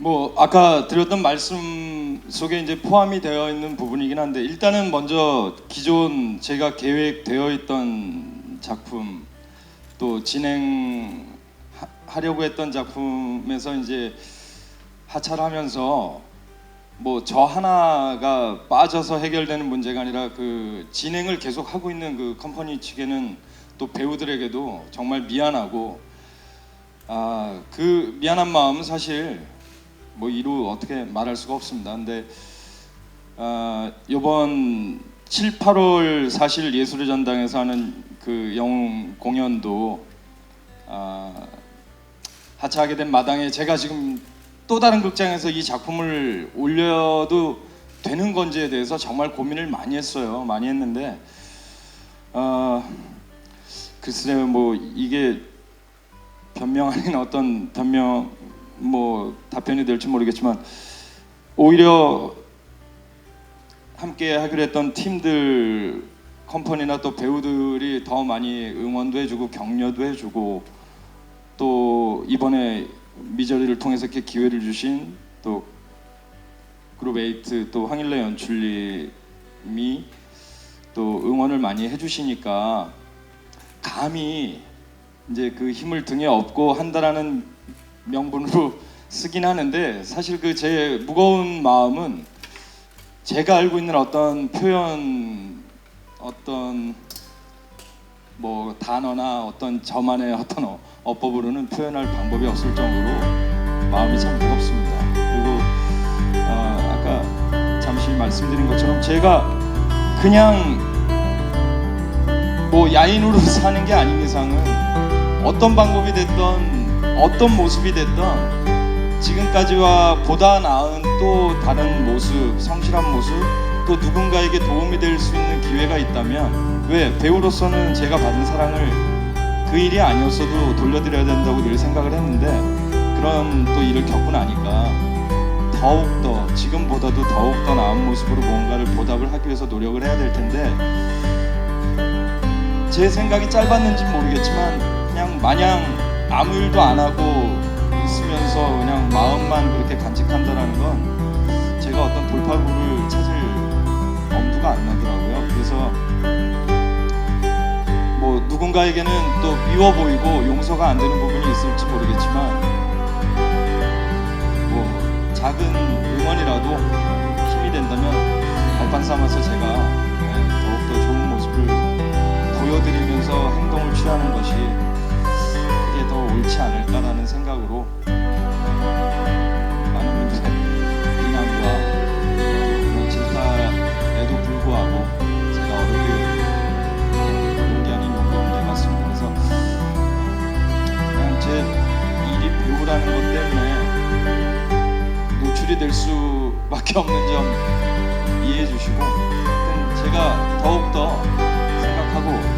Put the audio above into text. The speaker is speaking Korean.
뭐 아까 드렸던 말씀 속에 이제 포함이 되어 있는 부분이긴 한데 일단은 먼저 기존 제가 계획되어 있던 작품 또 진행하려고 했던 작품에서 이제 하차하면서 뭐 저 하나가 빠져서 해결되는 문제가 아니라 그 진행을 계속 하고 있는 그 컴퍼니 측에는 또 배우들에게도 정말 미안하고 아 그 미안한 마음은 사실 뭐 이루 어떻게 말할 수가 없습니다. 근데 아 이번 7, 8월 사실 예술의 전당에서 하는 그 영웅 공연도 아 하차하게 된 마당에 제가 지금 또 다른 극장에서 이 작품을 올려도 되는 건지에 대해서 정말 고민을 많이 했어요. 많이 했는데 아 글쎄요 뭐 이게 변명 아닌 어떤 변명 뭐 답변이 될지 모르겠지만 오히려 함께 하기로 했던 팀들 컴퍼니나 또 배우들이 더 많이 응원도 해주고 격려도 해주고 또 이번에 미저리를 통해서 이렇게 기회를 주신 또 그룹 에이트 또 황일래 연출님이 또 응원을 많이 해주시니까 감히 이제 그 힘을 등에 업고 한다라는 명분으로 쓰긴 하는데 사실 그 제 무거운 마음은 제가 알고 있는 어떤 표현 어떤 뭐 단어나 어떤 저만의 어떤 어- 어법으로는 표현할 방법이 없을 정도로 마음이 참 무겁습니다. 그리고 어, 아까 잠시 말씀드린 것처럼 제가 그냥 뭐 야인으로 사는 게 아닌 이상은 어떤 방법이 됐던 어떤 모습이 됐던 지금까지와 보다 나은 또 다른 모습, 성실한 모습, 또 누군가에게 도움이 될 수 있는 기회가 있다면 왜 배우로서는 제가 받은 사랑을 그 일이 아니었어도 돌려드려야 된다고 늘 생각을 했는데 그런 또 일을 겪고 나니까 더욱더 지금보다도 더욱더 나은 모습으로 무언가를 보답을 하기 위해서 노력을 해야 될 텐데 제 생각이 짧았는지 모르겠지만 그냥 마냥 아무 일도 안 하고 있으면서 그냥 마음만 그렇게 간직한다라는 건 제가 어떤 돌파구를 찾을 엄두가 안 나더라고요. 그래서 뭐 누군가에게는 또 미워 보이고 용서가 안 되는 부분이 있을지 모르겠지만 뭐 작은 응원이라도 힘이 된다면 발판 삼아서 제가 네, 더욱더 좋은 모습을 보여드리면서 행동을 취하는 것이 그게 더 옳지 않을까라는 생각으로 많은 분들의 비난과 질타에도 불구하고 제가 어렵게 용기 아닌 용기를 내봤습니다. 그래서 그냥 제 일이 배우라는 것 때문에 노출이 될 수밖에 없는 점 이해해 주시고 제가 더욱더 생각하고